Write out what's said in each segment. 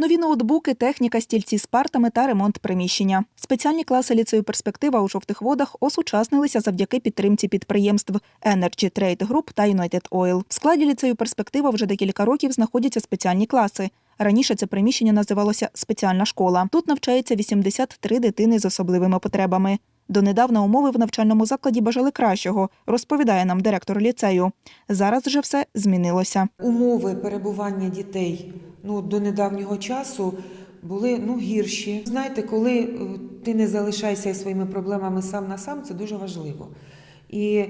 Нові ноутбуки, техніка, стільці з партами та ремонт приміщення. Спеціальні класи ліцею перспектива у жовтих водах осучаснилися завдяки підтримці підприємств Energy Trade Group та United Oil. В складі ліцею перспектива вже декілька років знаходяться спеціальні класи. Раніше це приміщення називалося спеціальна школа. Тут навчається 83 дитини з особливими потребами. Донедавна умови в навчальному закладі бажали кращого, розповідає нам директор ліцею. Зараз же все змінилося. Умови перебування дітей ну, до недавнього часу були ну, гірші. Знаєте, коли е, ти не залишаєшся своїми проблемами сам на сам, це дуже важливо. І е,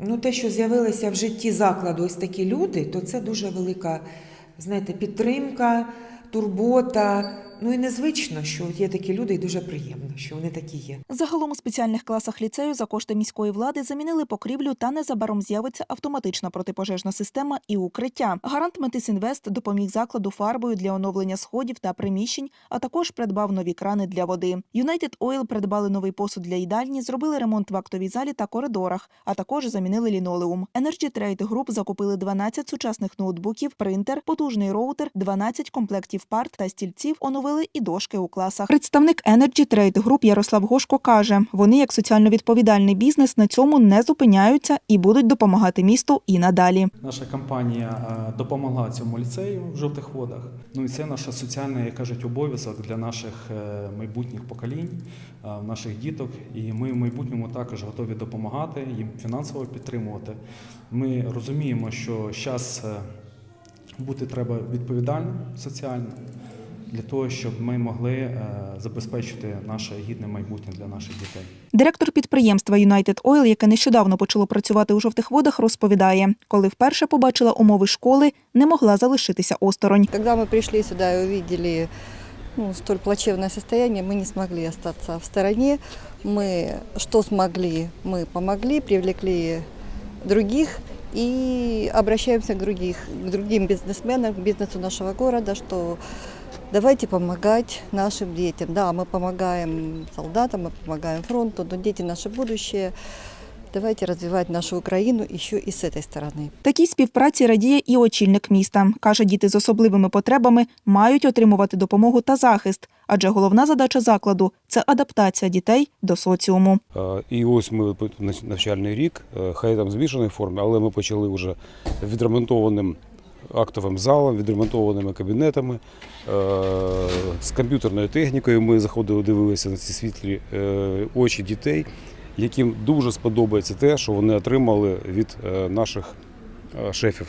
ну, те, що з'явилися в житті закладу ось такі люди, то це дуже велика знаєте, підтримка, турбота. Ну і незвично, що є такі люди, і дуже приємно, що вони такі є. Загалом у спеціальних класах ліцею за кошти міської влади замінили покрівлю та незабаром з'явиться автоматична протипожежна система і укриття. Гарант Метисінвест допоміг закладу фарбою для оновлення сходів та приміщень, а також придбав нові крани для води. United Oil придбали новий посуд для їдальні, зробили ремонт в актовій залі та коридорах, а також замінили лінолеум. Energy Trade Group закупили 12 сучасних ноутбуків, принтер, потужний роутер, 12 комплектів парт та стільців, оновили і дошки у класах. Представник Energy Trade Group Ярослав Гошко каже, вони як соціально відповідальний бізнес на цьому не зупиняються і будуть допомагати місту і надалі. Наша компанія е, допомогла цьому ліцею в жовтих водах. Ну і це наша соціальна, як кажуть, обов'язок для наших е, майбутніх поколінь, е, наших діток. І ми в майбутньому також готові допомагати їм фінансово підтримувати. Ми розуміємо, що зараз бути треба відповідальним соціально для того, щоб ми могли е, забезпечити наше гідне майбутнє для наших дітей. Директор підприємства United Oil, яке нещодавно почало працювати у жовтих водах, розповідає, коли вперше побачила умови школи, не могла залишитися осторонь. Когда мы пришли сюда и увидели ну, столь плачевное состояние, мы не смогли остаться в стороне. Мы что смогли, мы помогли, привлекли других и обращаемся к, других, к другим бизнесменам, к бизнесу нашего города, что давайте помогать нашим детям. Да, мы помогаем солдатам, мы помогаем фронту, но дети наше будущее. Давайте развивать нашу Украину еще и с этой стороны. Такій співпраці радіє і очільник міста. Каже, діти з особливими потребами мають отримувати допомогу та захист, адже головна задача закладу це адаптація дітей до соціуму. І ось ми навчальний рік, е, хай там в змішаній формі, але ми почали вже відремонтованим актовим залом, відремонтованими кабінетами, е, з комп'ютерною технікою. Ми заходили, дивилися на ці світлі е, очі дітей, яким дуже сподобається те, що вони отримали від е, наших е, шефів.